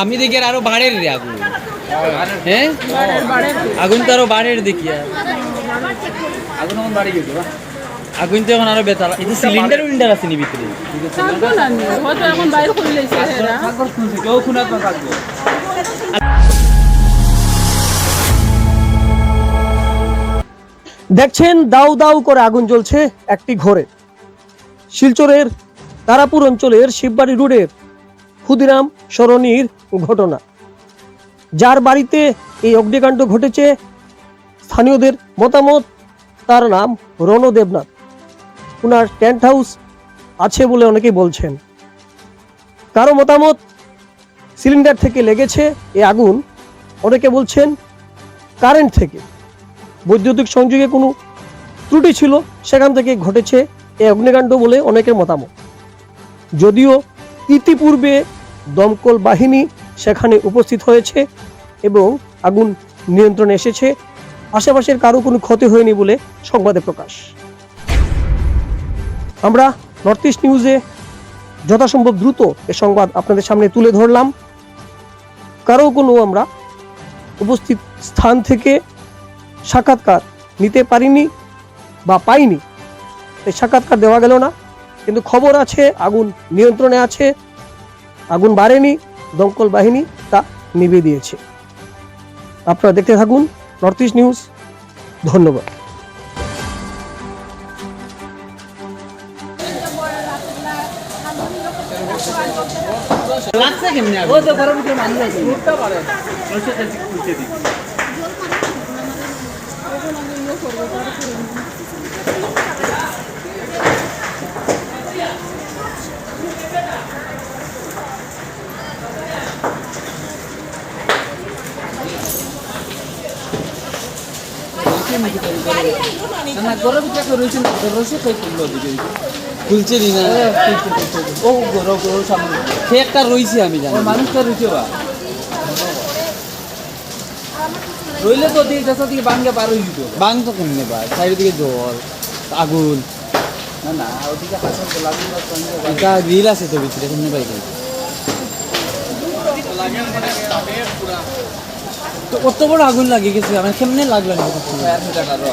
আমি দেখি আরও বাড়ের রে আগুন। হ্যাঁ? আগুন তো আরও বাড়ের দেখি আগুন বাড়ি গেছে আগুন তো এখন আরও বেতাল। এই যে সিলিন্ডার উইন্ডার আছে নি ভিতরে? এখন বাইরে লেছে কেউ থাকব দেখছেন দাউ দাউ করে আগুন জ্বলছে একটি ঘরে। শিলচরের তারাপুর অঞ্চলের শিববাড়ি রোডের ক্ষুদিরাম সরণির ঘটনা। যার বাড়িতে এই অগ্নিকাণ্ড ঘটেছে, স্থানীয়দের মতামত, তার নাম রণ দেবনাথ ওনার টেন্ট হাউস আছে বলে অনেকেই বলছেন। কারও মতামত সিলিন্ডার থেকে লেগেছে এ আগুন, অনেকে বলছেন কারেন্ট থেকে। বৈদ্যুতিক সংযোগে কোনো ত্রুটি ছিল, সেখান থেকে ঘটেছে এই অগ্নিকাণ্ড বলে অনেকের মতামত। যদিও ইতিপূর্বে দমকল বাহিনী সেখানে উপস্থিত হয়েছে এবং আগুন নিয়ন্ত্রণে এসেছে। আশেপাশের কারও কোনো ক্ষতি হয়নি বলে সংবাদে প্রকাশ। আমরা নর্থ ইস্ট নিউজে যথাসম্ভব দ্রুত এ সংবাদ আপনাদের সামনে তুলে ধরলাম। কারও কোনো আমরা উপস্থিত স্থান থেকে সাক্ষাৎকার নিতে পারিনি বা পাইনি। এই সাক্ষাৎকার দেওয়া গেল না। কিন্তু খবর আছে, আগুন নিয়ন্ত্রণে আছে। আগুন বাড়েনি দমকল বাহিনী তা নিভিয়ে দিয়েছে। আপনারা দেখতে থাকুন নর্থ ইস্ট নিউজ ধন্যবাদ। লাগছে কেমনি ও তো ঘরের ভিতরে মানুষ আছে উঠতে পারে নইছে যাচ্ছি খুলতে দিই না ঘরের ভিতরে একটা রয়েছে না রয়েছে কই খুললো দিকে খুলছে নি ও সামনে। সে একটা রইছে আমি জানি। মানুষটা রয়েছে বা? রইলে তো দিকে বাঙ্গে পার হয়ে যেত। বাং তো কেমনে বা চারিদিকে দিকে জল আগুন। না না ওদিকে হাসান তো এটা আছে তো ভিতরে কেমনে পাই তো কত বড় আগুন লাগে গেছে আমার কেমনে লাগল না শুনে? ফায়ার মিটার আরও